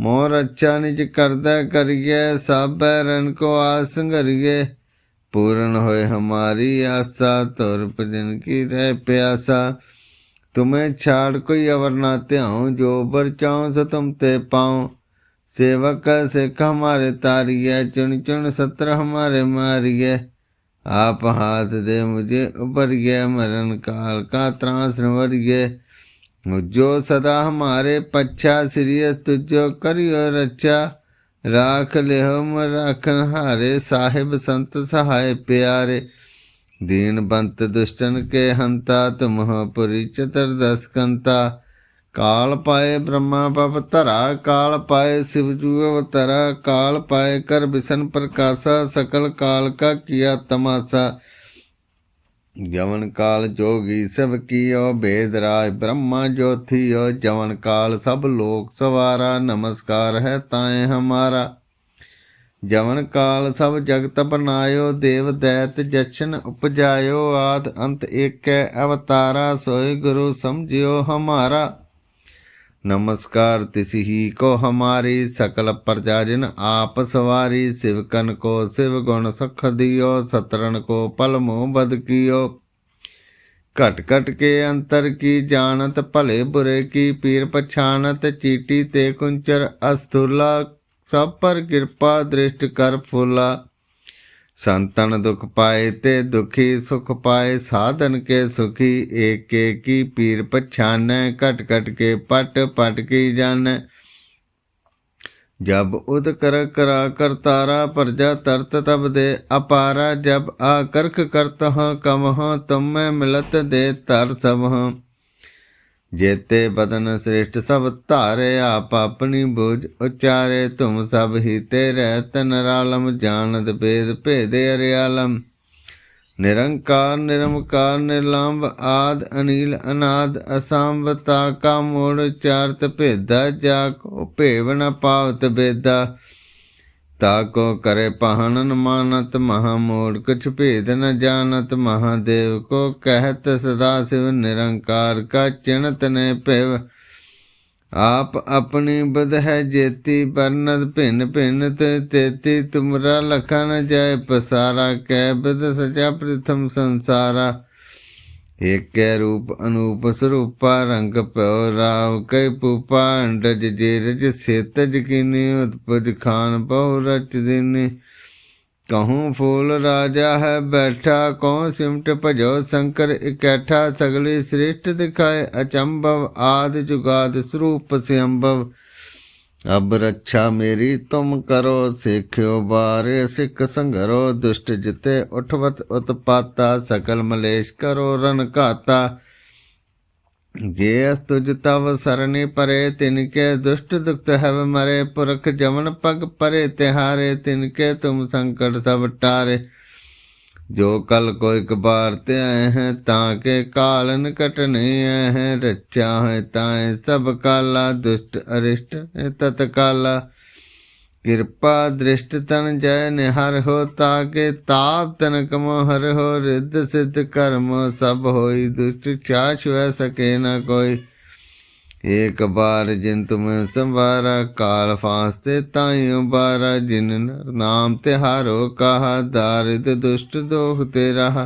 मोर अच्छा निज करता करिए, सब रन को आस करिए। पूर्ण होए हमारी आशा तुर भजन की रह प्यासा। तुम्हें छाड़ कोई अवर ना त्याऊँ, जो बर चाहूँ सो तुम ते पाओ सेवक सिख हमारे तारिये चुन चुन सत्र हमारे मारिये आप हाथ दे मुझे उपर गए मरण काल का त्रास नवर गए ਜੋ ਸਦਾ ਹਮਾਰੇ ਪੱਛਾ ਸ੍ਰੀਅਸ ਤੁਜੋ ਕਰਿਓ ਰੱਛਾ ਰਾਖ ਲਿਓ ਮ ਰਾਖਨ ਹਾਰੇ ਸਾਹਿਬ ਸੰਤ ਸਹਾਇ ਪਿਆਰੇ ਦੀਨ ਬੰਤ ਦੁਸ਼ਟਨ ਕੇ ਹੰਤਾ ਤੁਮ ਪੁਰੀ ਚਤਰ ਦਸ ਕੰਤਾ ਕਾਲ ਪਾਏ ਬ੍ਰਹਮਾ ਪਪ ਧਰਾ ਕਾਲ ਪਾਏ ਸਿਵ ਜੂ ਅਵਤਰਾ ਕਾਲ ਪਾਏ ਕਰ ਬਿਸਨ ਪ੍ਰਕਾਸ਼ਾ ਸਕਲ ਕਾਲ ਕਾ ਕੀਆ ਤਮਾਸਾ ਜਵਨ ਕਾਲ ਜੋਗੀ ਸਭ ਕੀਓ, ਬੇਦ ਰਾਜ ਬ੍ਰਹਮਾ ਜੋਥੀਓ ਜਵਨ ਕਾਲ ਸਭ ਲੋਕ ਸਵਾਰਾ, ਨਮਸਕਾਰ ਹੈ ਤਾਏ ਹਮਾਰਾ। ਜਵਨ ਕਾਲ ਸਭ ਜਗਤ ਬਨਾਇਓ ਦੇਵ ਦੈਤ ਜਸ਼ਨ ਉਪਜਾਇਓ, ਆਦ ਅੰਤ ਏਕੈ ਅਵਤਾਰਾ ਸੋਇ ਗੁਰੂ ਸਮਝਿਓ ਹਮਾਰਾ। नमस्कार तिसी ही को हमारी सकल प्रजाजन आप सवारी शिवकन को शिव गुण सुख दियो सतरन को पल मुँह बद कियो घट घट के अंतर की जानत भले बुरे की पीर पछानत चीटी ते कुंचर अस्थूला सब पर कृपा दृष्ट कर ਸੰਤਨ ਦੁਖ ਪਾਏ ਤੇ ਦੁਖੀ ਸੁਖ ਪਾਏ, ਸਾਧਨ ਕੇ ਸੁਖੀ, ਏਕ ਏਕੀ ਪੀਰ ਪਛਾਨੈ, ਘਟ ਘਟ ਕੇ ਪਟ ਪਟ ਕੀ ਜਾਣੈ। ਜਬ ਉਦ ਕਰ ਕਰਾ ਕਰਤਾਰਾ ਪਰਜਾ ਤਰਤ ਤਬ ਦੇ ਅਪਾਰਾ, ਜਬ ਆ ਕਰਖ ਕਰਤ ਹਾਂ, ਕਮ ਹਾਂ, ਤੁਮ ਮੈਂ ਮਿਲਤ ਦੇ ਤਰ ਸਭ ਹਾਂ। ਜੇਤੇ ਬਦਨ ਸ੍ਰਿਸ਼ਟ ਸਭ ਧਾਰਿਆ ਆਪਣੀ ਬੋਝ ਉਚਾਰੇ, ਤੁਮ ਸਭ ਹੀ ਤੇਰੇ ਤਨ ਰਾਲਮ ਜਾਣਤ ਭੇਦ ਭੇਦੇ ਅਰਿਆਲਮ। ਨਿਰੰਕਾਰ, ਨਿਰਮਕਾਰ ਨਿਰਲੰਭ ਆਦ, ਅਨੀਲ, ਅਨਾਦ ਅਸੰਭਤਾ ਕਾ ਮੋੜ ਚਾਰਤ ਭੇਦਾ ਜਾ ਕੋ ਭੇਵ ਪਾਵਤ ਬੇਦਾ ताको करे पहनन मानत महामूढ़ कुछ भेद न जानत महादेव को कहत सदा शिव निरंकार का चिणत ने पिव आप अपनी बद है जेती बरनद भिन्न भिन्न तेती तुमरा लखन जय पसारा कै बद सचा प्रथम संसारा ਏਕੈ ਰੂਪ ਅਨੂਪ ਸਰੂਪਾ, ਰੰਗ ਪਿਓ ਰਾਵ ਕੈ ਪੂਪਾ, ਅੰਡਜ ਜੀਰਜ ਸੇਤਜ ਕਿਨੇ, ਉਤਪਜ ਖਾਨ ਪਉ ਰਚ ਦਿਨੇ। ਕਹੂੰ ਫੂਲ ਰਾਜਾ ਹੈ ਬੈਠਾ ਕਉ ਸਿਮਟ ਭਜੋ ਸ਼ੰਕਰ ਇਕੈਠਾ, ਸਗਲੇ ਸ੍ਰਿਸ਼ਟ ਦਿਖਾਏ ਅਚੰਭਵ, ਆਦ ਜੁਗਾਦ ਸਰੂਪ ਸਿਅੰਭਵ। ਅਬ ਰੱਖਿਆ ਮੇਰੀ, ਤੁਮ ਕਰੋ ਸਿੱਖਿਓ ਬਾਰੇ। ਸਿੱਖ ਸੰਗਰੋ, ਦੁਸ਼ਟ ਜਿਤੇ ਉਠਵਤ ਉਤਪਾਤਾ। ਸਕਲ ਮਲੇਸ਼ ਕਰੋ ਰਨ ਘਾਤਾ। ਜੇ ਤੁਜ ਤਵ ਸਰਨੀ ਪਰੇ, ਤਿਨ ਕੇ ਦੁਸ਼ਟ ਦੁਖਤ ਹਵ ਮਰੇ। ਪੁਰਖ ਜਮਨ ਪਗ ਪਰੇ, ਤਿਹਾਰੇ ਤਿਨ ਕੇ ਤੁਮ ਸੰਕਟ ਟਾਰੇ। ਜੋ ਕਲ ਕੋਈ ਕਬਾਰ ਤੇ ਆਏ ਹੈ, ਤਾਂ ਕੇ ਕਾਲਨ ਕਟਨੇ ਆਏ ਹੈ। ਰਚਾ ਹੈ ਤਾਂ ਸਭ ਕਾਲਾ, ਦੁਸ਼ਟ ਅਰਿਸ਼ਟ ਤਤ ਕਾਲਾ। ਕਿਰਪਾ ਦ੍ਰਿਸ਼ਟ ਤਨ ਜੈ ਨਿਹਰ ਹੋ, ਤਾਂ ਕੇ ਤਾਪ ਤਨ ਕਮੋ ਹਰ ਹੋ। ਰਿੱਧ ਸਿੱਧ ਕਰਮ ਸਭ ਹੋਈ, ਦੁਸ਼ਟ ਚਾਛੁ ਸਕੇ ਨਾ ਕੋਈ। एक बार जिन तुम्हें संवारा काल फांसते ताइयों बारा जिन नाम तिहारो कहा दारिद दुष्ट दोख ते रहा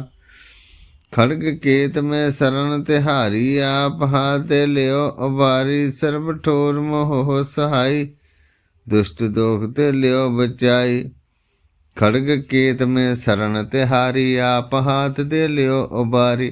खड़ग केत में शरण तिहारी आप हाथ लियो उबारी सर्व ठोर मोह सहाई दुष्ट दोख ते लियो बचाई खड़ग केत में शरण तिहारी आप हाथ दे लियो उबारी